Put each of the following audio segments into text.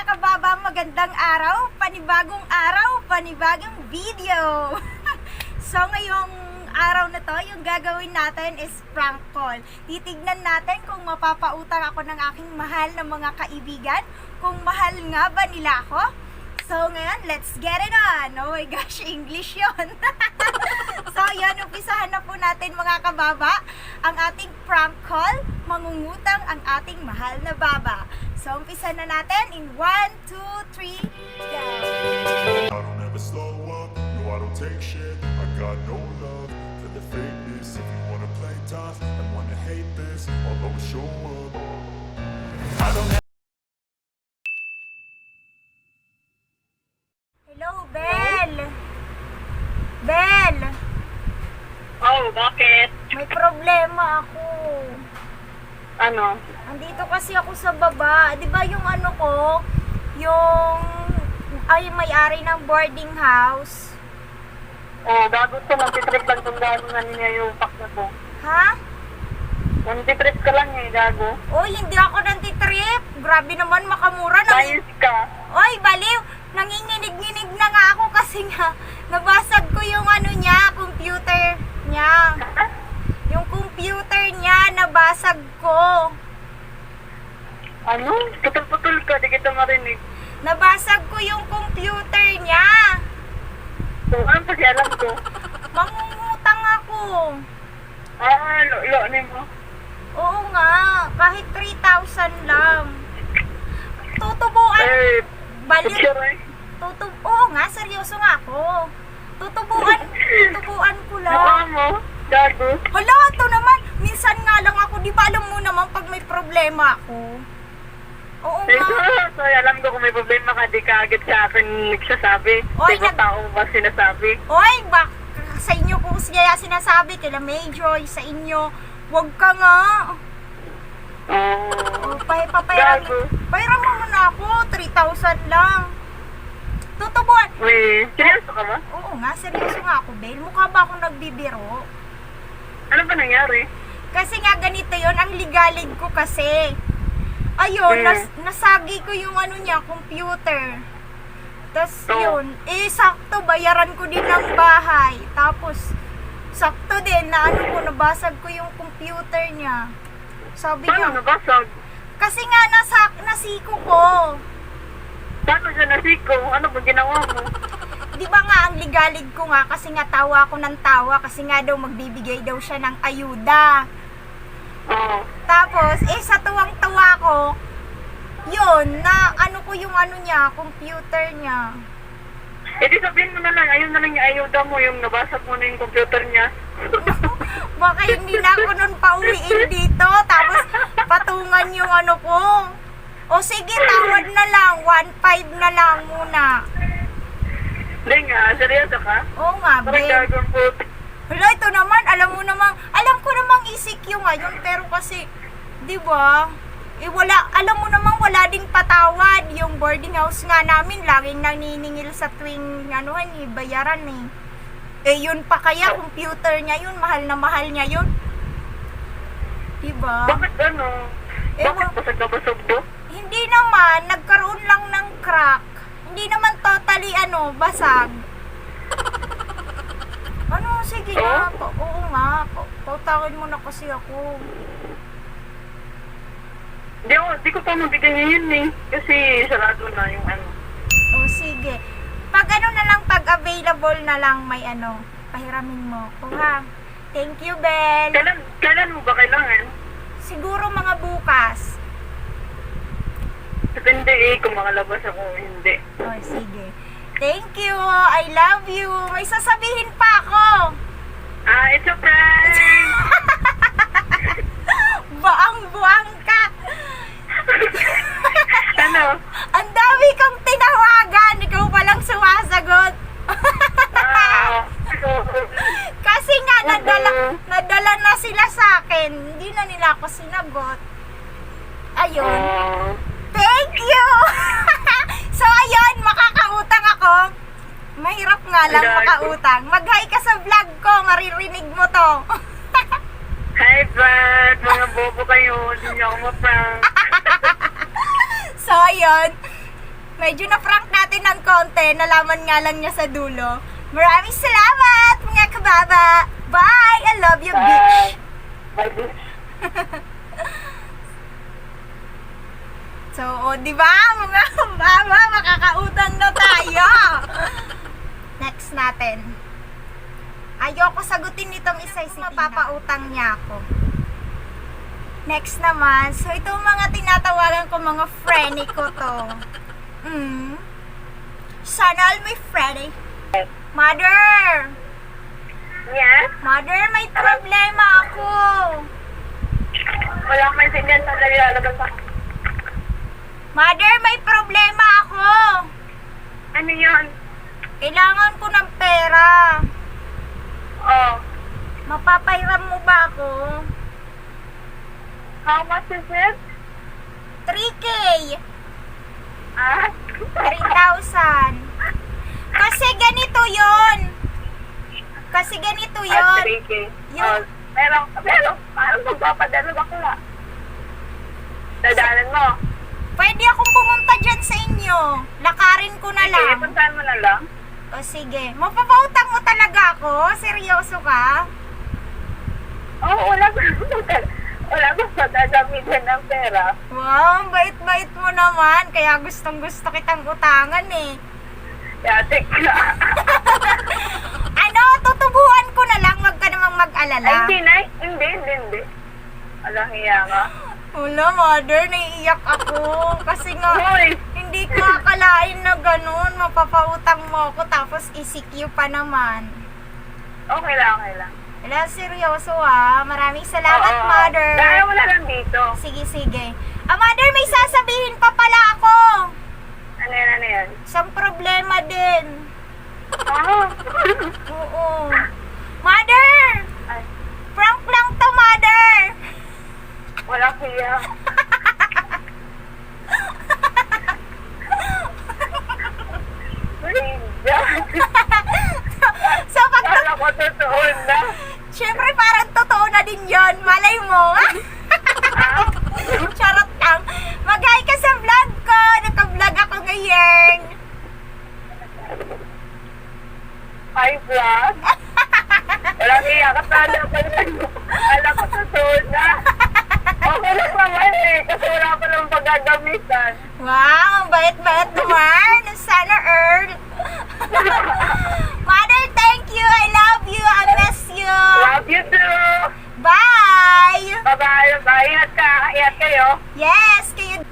mga kababa, magandang araw, panibagong araw, panibagong video. so ngayong araw na to, yung gagawin natin is prank call. Titignan natin kung mapapautang ako ng aking mahal na mga kaibigan, kung mahal nga ba nila ako. So ngayon, let's get it on. Oh my gosh, English yon. so yan, umpisahan na po natin mga kababa ang ating prank call. Mangungutang ang ating mahal na baba. So umpisa na natin in 1, 2, 3, go! I don't ever slow up, no I don't take shit I got no love for the fakeness If you wanna play tough and wanna hate this I'll always show up I don't Hello, Bel! Bel! Oh, bakit? May problema ako. Ano? Andito kasi ako sa baba. Di ba yung ano ko, yung ay may-ari ng boarding house. Oh, bago to, nantitrip lang kung gago nga niya yung pack na to. Ha? Nantitrip ka lang eh, gago. Oy, hindi ako nantitrip. Grabe naman makamura. Nang... Nais ka. Oy, baliw. Nanginginig-nginig na nga ako kasi nga nabasag ko yung ano niya, computer niya. Yung computer niya, nabasag ko. Ano? Putol-putol ka, di kita marinig. Nabasag ko yung computer niya. So, ano pa siya alam ko? Mangungutang ako. Ah, lo, lo, ano mo? Oo nga, kahit 3,000 lang. Tutubuan. Eh, Baliw. picture eh. Tutub Oo nga, seryoso nga ako. Tutubuan. Tutubuan ko lang. mo, gago. Hala, ito naman. Minsan nga lang ako. Di ba alam mo naman pag may problema ako? Oo nga. so, alam ko kung may problema ka, di ka agad sa akin nagsasabi. Oy, Di ba nag- tao ba sinasabi? Oy, bak sa inyo ko siya sinasabi, kila Mayjoy, sa inyo. Huwag ka nga. Oh. Oh, pay, papayram, Gago. payram mo muna ako. 3,000 lang. Tutubuan. Uy, seryoso ka ba? Oo nga, seryoso nga ako, Bel. Mukha ba akong nagbibiro? Ano ba nangyari? Kasi nga ganito yon ang ligalig ko kasi. Ayun, Mm. nas, nasagi ko yung ano niya, computer. Tapos Oo. yun, eh sakto, bayaran ko din ng bahay. Tapos, sakto din na ano ko, nabasag ko yung computer niya. Sabi Paano niya, nabasag? kasi nga nasak, nasiko ko. Paano siya nasiko? Ano ba ginawa mo? Di ba nga ang ligalig ko nga kasi nga tawa ako ng tawa kasi nga daw magbibigay daw siya ng ayuda. Oo. Tapos, eh, sa tuwang-tawa ko, yun, na ano ko yung ano niya, computer niya. Eh di sabihin mo na lang, ayun na lang yung ayuda mo, yung nabasag mo na yung computer niya. Baka hindi na ako nun pauwiin dito, tapos patungan yung ano ko. O sige, tawad na lang, 1.5 na lang muna. Hindi nga, seryoso ka? Oo nga, Parang babe. gagawin po. Hala, ito naman, alam mo namang, alam ko namang ECQ ngayon, pero kasi, di ba, eh wala, alam mo namang wala ding patawad. Yung boarding house nga namin, laging naniningil sa tuwing, ano, eh, bayaran eh. Eh, yun pa kaya, computer niya yun, mahal na mahal niya yun. Di ba? Bakit ano? Eh, Bakit basag na basag to? Hindi naman, nagkaroon lang ng crack. Hindi naman totally, ano, basag. Ano, sige na. Pa- oo nga, pa- pautangin mo na kasi ako. Di, ako, di ko pa mabigay ngayon eh. Kasi sarado na yung ano. O sige. Pag ano na lang, pag available na lang, may ano, pahiramin mo. O ha? Thank you, Bel. Kailan, kailan mo ba kailangan? Siguro mga bukas. Depende eh kung makalabas ako o hindi. O sige. Thank you. I love you. May sasabihin pa ako. Ah, it's a prank! Baang-buang ka. ano? Ang dami kang tinawagan. Ikaw palang sumasagot. Ah, Kasi nga, nadala, nadala na sila sa akin. Hindi na nila ako sinagot. Ayun. ah, Thank you! so, ayun, makakautang ako. Mahirap nga lang Gago. makautang. Mag-hi ka sa vlog ko, maririnig mo to. Hi, Brad! Mga bobo kayo. Hindi niyo ako ma-prank. so, ayun. Medyo na-prank natin ng konti. Nalaman nga lang niya sa dulo. Maraming salamat, mga kababa. Bye! I love you, bitch. Bye, bitch. So, o, di ba, mga kababa, makakautang na tayo. Next natin. Ayoko sagutin itong isa isa. Mapapautang niya ako. Next naman, so itong mga tinatawagan ko mga frenny ko to. Mm. Sana all my frenny. Mother! Yes? Mother, may problema ako. Wala akong maintindihan sa nalilalagan sa... Mother, may problema ako. Ano yun? Kailangan ko ng pera. Oh. Mapapahiram mo ba ako? How much is it? 3K. Ah? 3,000. Kasi ganito yon. Kasi ganito yon. 3K. Yun. Oh, pero, pero, parang magpapadala ba ko nga? Dadalan mo. Pwede akong pumunta dyan sa inyo. Lakarin ko na Sige, lang. puntahan mo na lang. O sige. Mapapautang mo talaga ako? Seryoso ka? Oo, oh, wala ba? wala ba sa dadamitin ng pera? Wow, bait-bait mo naman. Kaya gustong gusto kitang utangan eh. Yatik ka. Ano, tutubuan ko na lang. Wag ka namang Ay, mag-alala. hindi na. Hindi, hindi, hindi. Alang hiya ka. Wala, mother. Naiiyak ako. Kasi nga, Hoy! hindi ko akalain na ganun. Mapapautang mo ako tapos ECQ pa naman. Okay lang, okay lang. Wala, seryoso ah. Maraming salamat, Oo. mother. Dahil na lang dito. Sige, sige. Ah, mother, may sasabihin pa pala ako. Ano yan, ano yan? Isang problema din. Ah. Oo. Mother! Ay, Prank lang to, mother! Wala. Linda. so, pag Kala ko totoo na. Siyempre, parang totoo na din yon Malay mo. Charot lang. Mag-hi ka sa vlog ko. Naka-vlog ako ngayon. Hi, vlog. Wala hiya ka sana pa Kala ko totoo na. Lang naman eh, kasi wala pa lang paggagamitan. Wow, ang bait-bait naman. Sana Earl. Mother, thank you. I love you. I miss you. Love you too. Bye! Bye-bye. Bye. Ingat ka. Ingat kayo. Yes, kayo.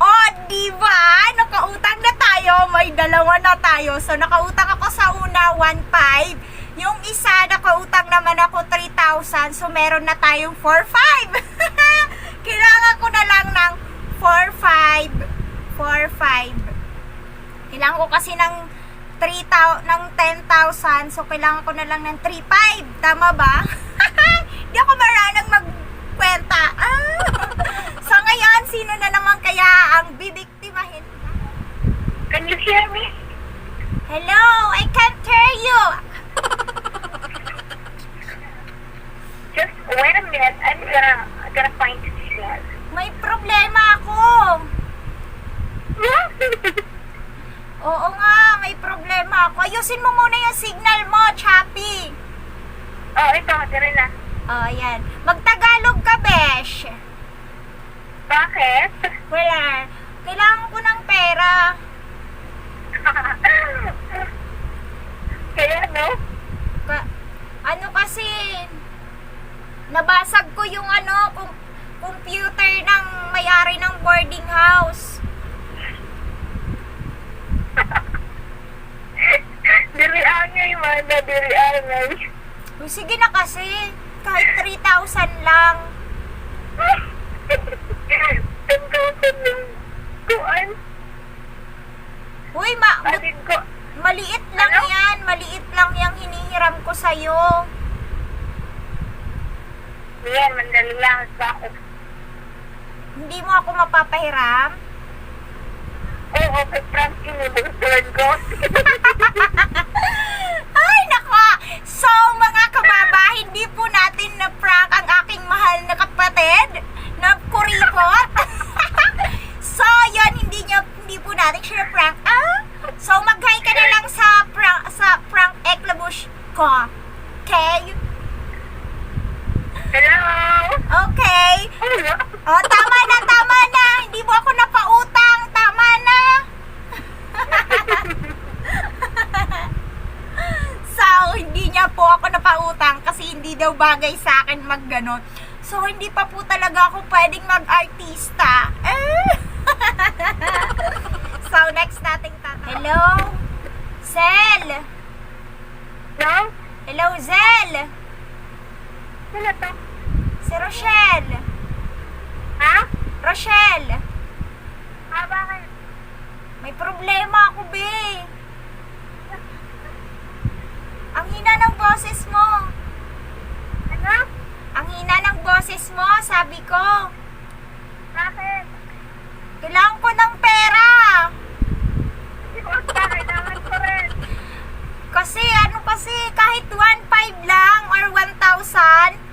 Oh, di ba? Nakautang na tayo. May dalawa na tayo. So, nakautang ako sa una, 1.5. Yung isa, nakautang naman ako 3,000. So, meron na tayong 4.5. Kailangan ko na lang ng 4.5. 4.5. Kailangan ko kasi ng 3,000 ng 10,000. So, kailangan ko na lang ng 3.5. Tama ba? Hindi ako maranang magkwenta. Ah! so, ngayon, sino na naman kaya ang bibiktimahin? Can you hear me? Hello, I can't hear you. Just wait a minute. I'm gonna, I'm gonna find May problema ako. Oo nga, may problema ako. Ayusin mo muna yung signal mo, Chappy. oh, ito. Tira na. Oh, yan. Magtagalog ka, Besh. Bakit? Wala. Kailangan ko ng pera. Kaya, no? Ka- ano kasi, nabasag ko yung ano, kum- computer ng may-ari ng boarding house. Dirian nga yung mga dirian nga. Uy, sige na kasi, kahit 3,000 lang. Ang kapit ng kuan. Uy, ma- ko. maliit lang Ano? yan, maliit lang yung hinihiram ko sa'yo. Yan, mandali lang. Bakit? Hindi mo ako mapapahiram? Oo, okay, Frankie, nibustuhan ko. Ay, nako! So, mga kababa, hindi po natin na-prank ang aking mahal na kapatid na kuripot. so, yun, hindi, nyo, hindi po natin siya prank. Ah? So, mag-hi ka na lang sa prank, sa prank eklabush ko. Okay? Hello? Okay. Hello? Oh, tama na, tama na. Hindi mo ako napautang. Tama na. so, hindi niya po ako napautang kasi hindi daw bagay sa akin magganon. So, hindi pa po talaga ako pwedeng mag-artista. Eh. so, next nating tata. Hello? Zel? Hello? Hello, Zel? To? Si Rochelle. Ha? Rochelle, Ah, bakit? may problema ako, be. Ang hina ng boses mo. Ano? Ang hina ng boses mo, sabi ko. Bakit? Kailangan ko ng pera. Kailangan ko rin? Kasi, ano kasi, kahit 1.5 lang or 1,000.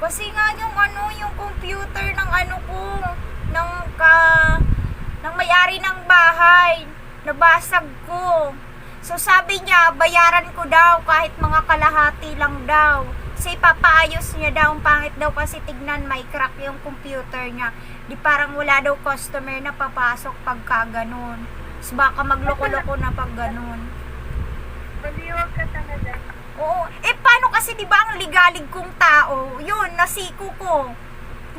Kasi nga yung ano, yung computer ng ano ko, ng ka, ng may-ari ng bahay, nabasag ko. So sabi niya, bayaran ko daw kahit mga kalahati lang daw. Kasi papaayos niya daw, ang pangit daw kasi tignan may crack yung computer niya. Di parang wala daw customer na papasok pagka ganun. So baka magloko-loko na pag ganun. Maliwag ka talaga. Oo. Eh, paano kasi di ba ang ligalig kong tao? Yun, nasiko ko.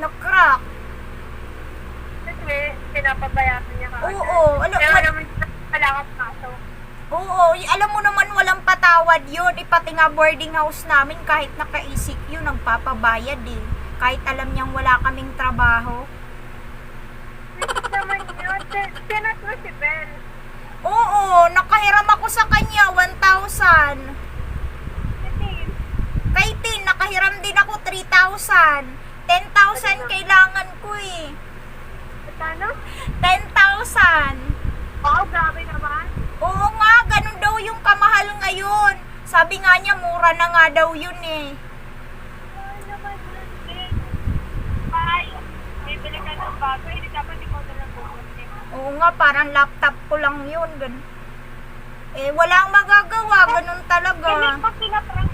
Na-crack. Kasi pinapabayaran niya ka. Oo, alam, Kaya naman wala kang kaso. oo, alam mo naman walang patawad yun. Ipati nga boarding house namin kahit naka-ECQ, nagpapabayad eh. Kahit alam niyang wala kaming trabaho. Hindi naman yun. Sinat mo si Ben. Oo, nakahiram ako sa kanya, 1,000. Nakahiram din ako 3,000. 10,000 kailangan ko eh. ano? 10,000. Oo, grabe naman. Oo nga, ganun daw yung kamahal ngayon. Sabi nga niya, mura na nga daw yun eh. Oo nga, parang laptop ko lang yun. Gan eh, wala akong magagawa. Ganun talaga. Kailan pa pinaprank?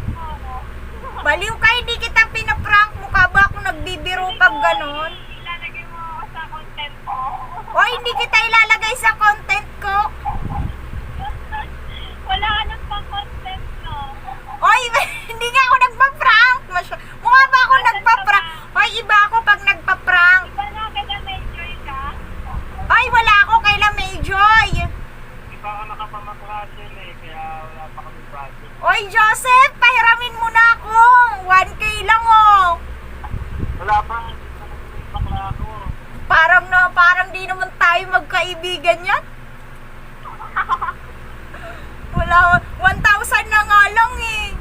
Baliw ka, hindi kita pinaprank. Mukha ba ako nagbibiro pag ganun? Ilalagay mo ako sa content ko. O, hindi kita ilalagay sa content ko. Wala ka nang pang-content, no? Oy, hindi nga ako nagpa-prank. Mukha ba ako nagpa-prank? Oy, iba ako pag nagpa-prank. Iba na ka na may joy ka? Ay, wala ako kay La Mayjoy. Iba ka nakapamaklas yun eh, kaya wala pa kami budget. Oy, Joseph, lang, oh. Wala nagpapakla ako. Parang na, parang di naman tayo magkaibigan yan. Wala, 1,000 na nga lang eh.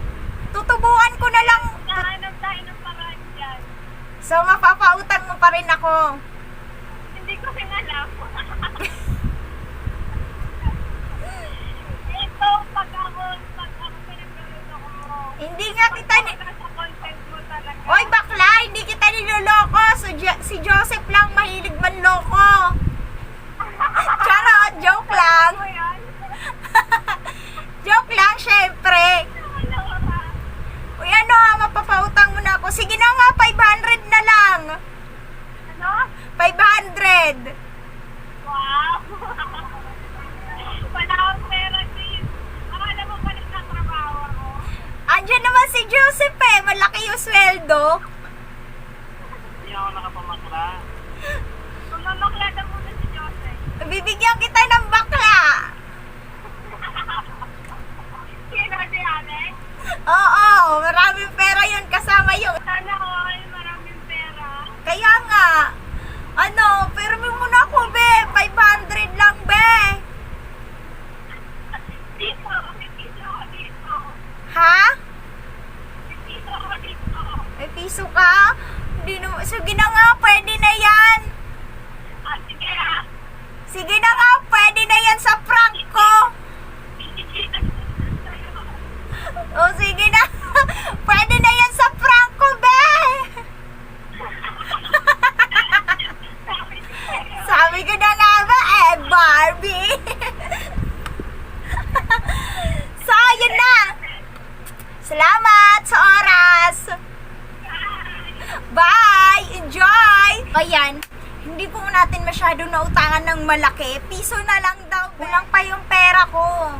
Tutubuan ko na lang. Nahanap tayo ng paraan dyan. So, mapapautang mo pa rin ako. Hindi ko rin alam. Ito, pag ako, pag ako pinagkaroon mo. Hindi nga kita ni... Nasa content mo talaga. Oy, bakla, hindi kita niloloko. So, Jo- si Joseph lang mahilig manloko. Charot, joke lang. Joke lang, syempre. Uy, ano, mapapautang mo na ako. Sige na nga, 500 na lang. Ano? 500. Wow! Wala akong pera din. Akala mo pa nagtatrabaho ako? Andiyan naman si Joseph eh. Malaki yung sweldo. Hindi ako nakapamakla. Mamamakla na muna si Joseph. Bibigyan kita ng bakla. Sino si Alex? Oo, maraming pera yun kasama yung... Sana all, maraming pera. Kaya nga, ano, pero mo na ako, be. 500 lang, be. Dito, dito, dito. Ha? Dito, dito. May piso ka? Hindi naman. Sige na nga, pwede na yan. Ah, sige ah. Sige na nga, pwede na yan sa prank ko. O, sige na. pwede na yan sa prank ko, be. Sabi ko na nga, Barbie. so, yun na. Salamat sa oras. Bye! Enjoy! Ayan, hindi po natin masyado nautangan ng malaki. Piso na lang daw. Kulang pa yung pera ko.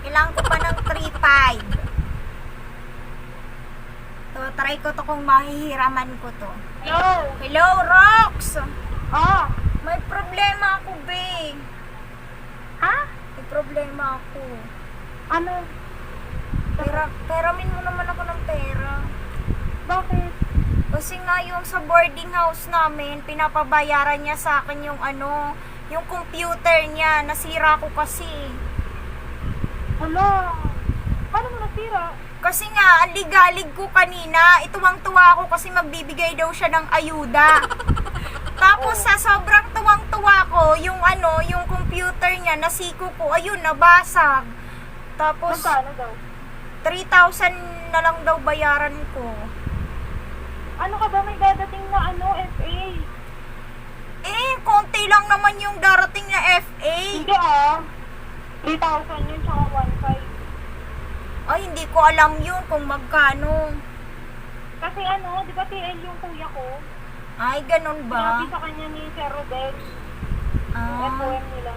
Kailangan ko pa ng 3.5. To, try ko to kung mahihiraman ko to. Hello? Hello, Rox! Oh, May problema ako, be. ha? May problema ako. Ano? Pera, peramin mo naman ako? Kasi nga yung sa boarding house namin, pinapabayaran niya sa akin yung ano, yung computer niya. Nasira ko kasi. Hala. Paano mo nasira? Kasi nga, ang ligalig ko kanina, ituwang-tuwa ako kasi magbibigay daw siya ng ayuda. Tapos sa sobrang tuwang-tuwa ko, yung ano, yung computer niya, nasiko ko, ayun, nabasag. Tapos, Magkano daw? 3,000 na lang daw bayaran ko. Ano ka ba? May dadating na ano, FA. Eh, konti lang naman yung darating na FA. Hindi ah. 3,000 yun, tsaka 1,500. Ay, hindi ko alam yun kung magkano. Kasi ano, di ba TL yung kuya ko? Ay, ganun ba? Sinabi sa kanya ni Sir Rodel, yung Ah, FOM nila.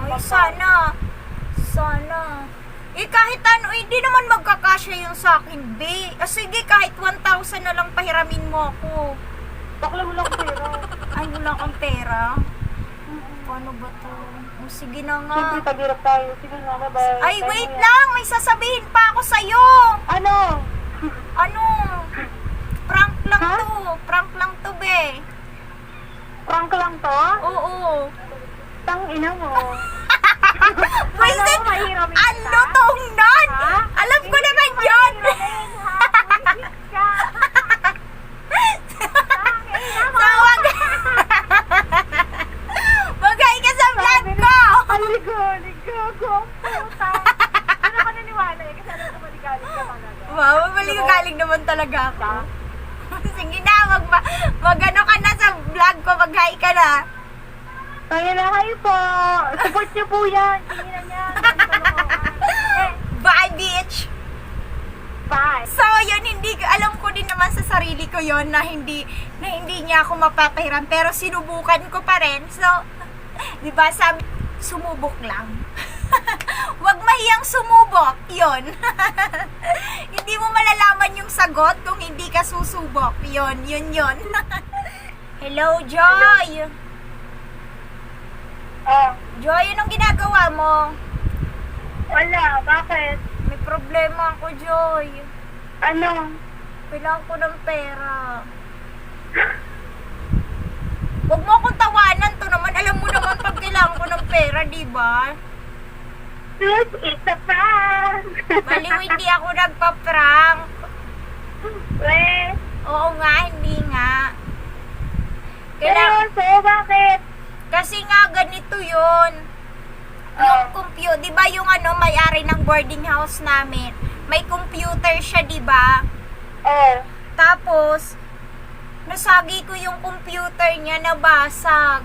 ay, sana. Sana. Eh, kahit ano, eh, hindi naman magkakasya yung sa akin, be. Ah, sige, kahit 1,000 na lang pahiramin mo ako. Bakla mo lang pera. Ay, wala kang pera. Paano ba to? Oh, sige na nga. Siyempre, tagirap tayo. Sige na, bye-bye. Ay, Bye, wait lang. May sasabihin pa ako sa'yo. Ano? Ano? Prank lang Ha? to. Prank lang to, be. Prank lang to? Oo. Tang ina mo. Wait, mo, mahiramin ka? ano tong nun? Ha? Alam ko naman yun. Buisit ka. Tang ina mo. So, wag... Magay ka sa vlog ko. Aligo, aligo, go, puta. Ano ka naniwala eh? Kasi alam ko maligalig ka talaga. Wow, galing naman talaga ako. Sige na, mag, mag ano ka na sa vlog ko, mag-hi ka na. Kaya na kayo po. Support niyo po yan. Tingnan niya. Eh, Bye, bitch! bye. So, yun, hindi, alam ko din naman sa sarili ko yon na hindi, na hindi niya ako mapapahiram. Pero sinubukan ko pa rin. So, di ba, sabi, sumubok lang. Huwag mahiyang sumubok. Yon. hindi mo malalaman yung sagot kung hindi ka susubok. Yon, yun, yun. Hello, Joy! Oh, Joy, anong ginagawa mo? wala. Bakit? May problema ako, Joy. Ano? Kailangan ko ng pera. Huwag mo akong tawanan to naman. Alam mo naman pag kailangan ko ng pera, di ba? Sus, isa pa. Baliw, hindi ako nagpa-prank. We, Oo nga, hindi nga. Kailangan, seryoso, bakit? kasi nga ganito yun. Yung computer, di ba yung ano, may-ari ng boarding house namin, may computer siya, di ba? Oh. Tapos, nasagi ko yung computer niya, nabasag.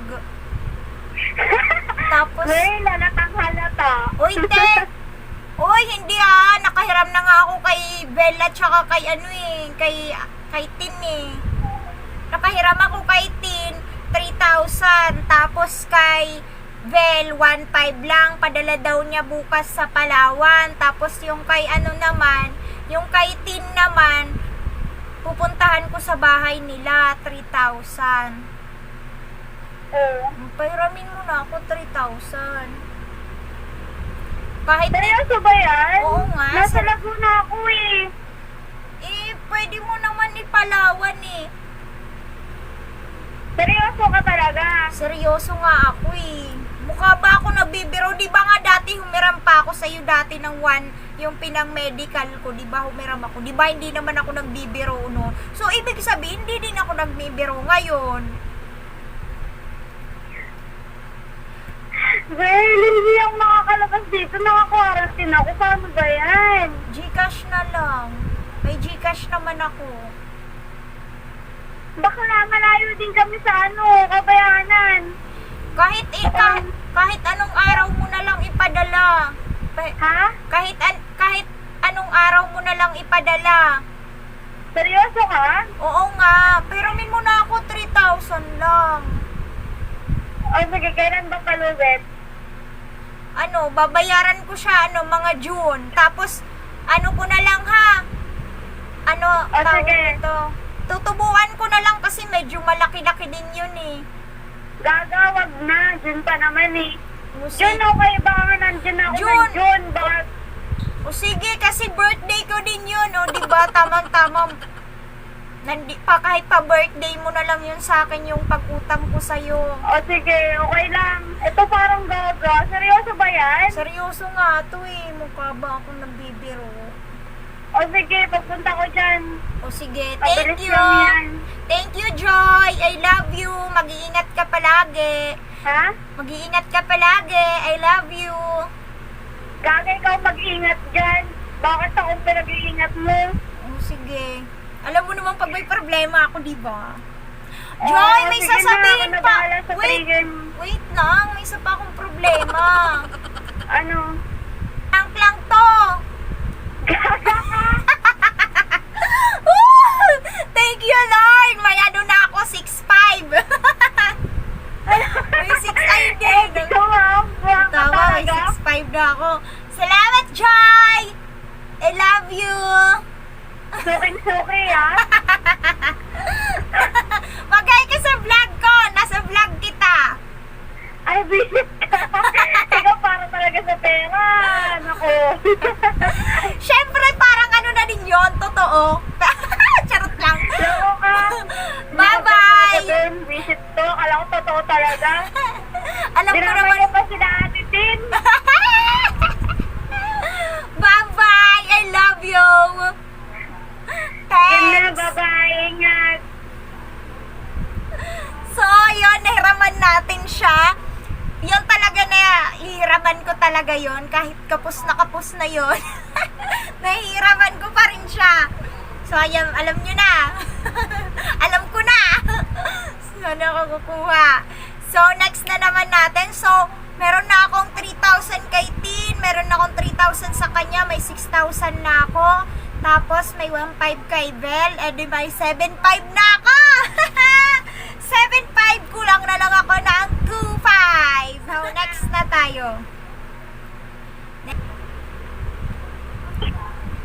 Tapos, We, lalatang halata. Uy, te! Uy, hindi ah. Nakahiram na nga ako kay Bella tsaka kay ano eh. Kay, kay Tin eh. Nakahiram ako kay Tin 3,000. Tapos kay Bell 1,500 lang. Padala daw niya bukas sa Palawan. Tapos yung kay ano naman, yung kay Tin naman, pupuntahan ko sa bahay nila 3,000. Oh. Pahiramin mo na ako 3,000. Kahit Seryoso ba yan? Oo nga. Nasa Sa- Laguna ako eh. Eh, pwede mo naman ipalawan eh. Seryoso ka talaga. Seryoso nga ako eh. Mukha ba ako nagbibiro? Di ba nga dati humiram pa ako sa'yo dati ng one, yung pinang medical ko, di ba humiram ako? Di ba hindi naman ako nagbibiro, no? So, ibig sabihin, hindi din ako nagbibiro ngayon. Well, hindi ako makakalabas dito. Naka-quarantine ako. Paano ba yan? Gcash na lang. May Gcash naman ako. Baka na malayo din kami sa ano, kabayanan. Kahit, eh, kahit, kahit anong araw mo na lang ipadala. Pa- Ha? Kahit, an- kahit anong araw mo na lang ipadala. Seryoso ka? Oo nga, pero min mo na ako 3,000 lang. O sige, kailan ba paluwit? Ano, babayaran ko siya, ano, mga June. Tapos, ano ko na lang ha? Ano, O, tawag sige. nito? Tutubuan ko na lang kasi medyo malaki-laki din yun eh. Gagawag na. June pa naman eh. Musik. June, okay. Baka nga nandyan ako June. ng June. Baka O sige, kasi birthday ko din yun, o, di ba? Tamang-tama. Nandi, pa, kahit pa birthday mo na lang yun sa akin yung pag-utang ko sa'yo. O sige, okay lang. Ito parang gaga. Seryoso ba yan? Seryoso nga to eh. Mukha ba ako nagbibiro? O sige, pagpunta ko dyan. O sige, thank Mabilis you. lang yan. Thank you, Joy. I love you. Mag-iingat ka palagi. Ha? Mag-iingat ka palagi. I love you. Gaga ikaw mag-ingat dyan. Bakit ako pinag-iingat mo? O sige. Alam mo naman pag may problema ako, di ba? Oo, Joy, may sige na, sasabihin ako na pa. bahala sa Wait, trigger. wait lang. May isa pa akong problema. Ano? Tank lang to. Gaga ka! Woo! Thank you, Lord. May ano na ako, 6'5". may 6 ay din. Ikaw buwan ka Tama, may talaga. 6'5 na ako. Salamat, Joy! I love you! Suking-suki ah. Magay ka sa vlog ko! Nasa vlog kita! Ay, visit ka. Ikaw para talaga sa pera. Naku. Siyempre, parang ano na din yon totoo. Charot lang. Loko ka. Bye-bye! Nakapagod ka dun. Visit to. Kala ko totoo talaga. Alam ko Dinamay naman. ko pa sila Ate Tin. Bye-bye! I love you! Yun na, Thanks! bye-bye. Ingat. So, yun, nahiraman natin siya. Yun talaga na, hihiraman ko talaga yon kahit kapos na kapos na yon nahihiraman ko pa rin siya. So, ayan, alam nyo na. alam ko na. Saan ako kukuha? So, next na naman natin. So, meron na akong 3,000 kay Tin. Meron na akong 3,000 sa kanya. May 6,000 na ako. Tapos, may 1,500 kay. E di may 7,500 na ako. 7,500 kulang na lang ako ng 2,500. So, next na tayo.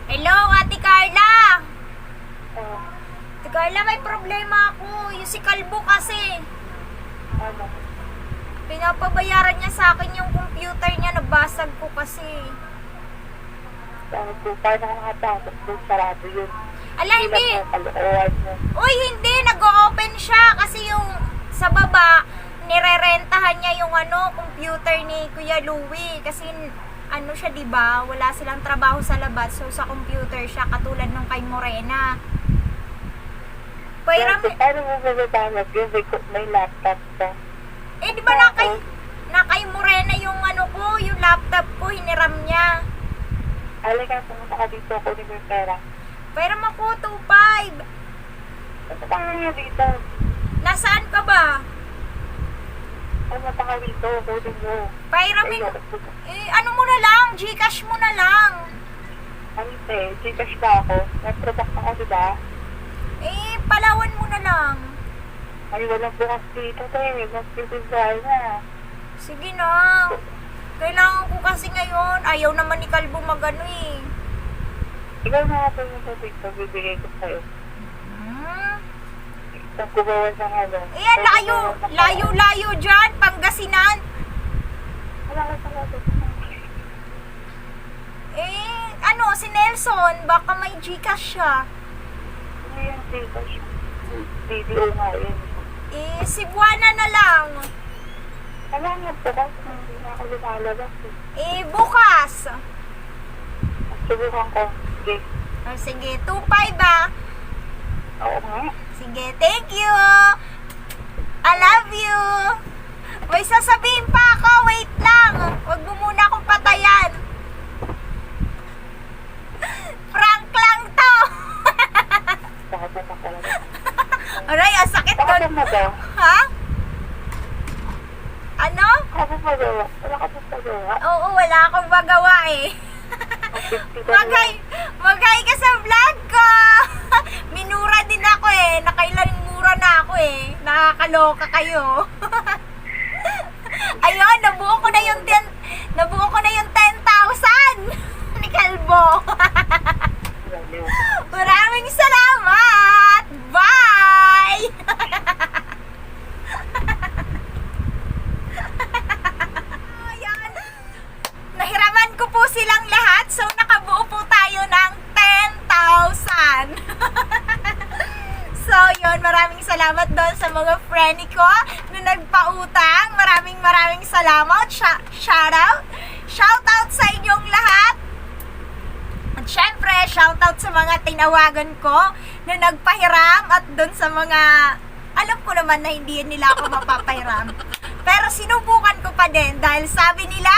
Hello, Ate Carla. Oh, Ate Carla, may problema ako. Yung si Kalbo kasi. ano? Pinapabayaran niya sa akin yung computer niya. Nabasag ko kasi. Ko, paano ka nakatapos doon sarado yun? Ala, hindi. Uy, hindi. Nag-open siya kasi yung sa baba, nirerentahan niya yung ano, computer ni Kuya Louie. Kasi ano siya, di ba? Wala silang trabaho sa labas. So, sa computer siya, katulad ng kay Morena. Pairam, Kasi paano mo mababanag yun? May, may laptop ka. eh, di ba na kay, na kay Morena yung ano ko, yung laptop ko, hiniram niya. Halika, pumunta ka dito. Kunin mo yung pera. Pairam ako, 2.5. Ano pa nga dito? Nasaan ka ba? Ano pa ka dito? Kunin mo. Pairamin, eh, ano mo na lang, Gcash mo na lang. Ano te? Gcash ba ako? Nag-product ako, di ba? Eh, palawan mo na lang. Ay, walang bukas dito, te. Mag-pipindahan na. Sige na. Kailangan ko kasi ngayon. Ayaw naman ni Kalbo magano eh. Ikaw na ako yung dito. Bibigay ko sa'yo. Hmm? Isang kubawan ng ano. Eh, ang layo. Layo, layo dyan. Pangasinan. Wala ka sa. Eh, ano, si Nelson. Baka may Gcash siya. Ano yung Gcash? Video nga yun. Eh, si Buwana na lang. Wala nga bukas. Hindi na ako lumalabas. eh. Eh, bukas. Subukan ko. Sige. Oh, sige, 2.5 ah. Oo nga. Sige, thank you. I love you. May sasabihin pa ako. Wait lang. Huwag mo muna akong patayan. Prank lang to. Aray, ang sakit Bakit doon. Ba? Ha? magawa. Wala ka pa. Oo, wala akong magawa eh. Magay, magay ka sa vlog ko. Minura din ako eh. Nakailan mura na ako eh. Nakakaloka kayo. Ayun, nabuo ko na yung 10, nabuo ko na yung 10,000 ni Kalbo. Maraming salamat! Bye! Nahiraman ko po silang lahat, so nakabuo po tayo ng 10,000. so, yun, maraming salamat doon sa mga friend ko na nagpautang. Maraming maraming salamat. Sh- shout out. Shout out sa inyong lahat. At syempre, shoutout sa mga tinawagan ko na nagpahiram at doon sa mga, alam ko naman na hindi nila ako mapapahiram. Pero sinubukan ko pa din dahil sabi nila,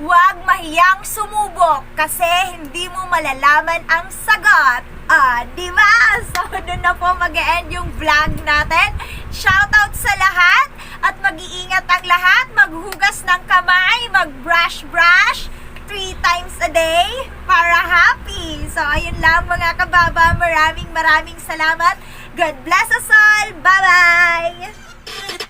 huwag mahiyang sumubok kasi hindi mo malalaman ang sagot. Ah, di ba? So, doon na po mag-end yung vlog natin. Shoutout sa lahat at mag-iingat ang lahat. Maghugas ng kamay, mag-brush-brush three times a day para happy. So, ayun lang mga kababa. Maraming maraming salamat. God bless us all. Bye-bye!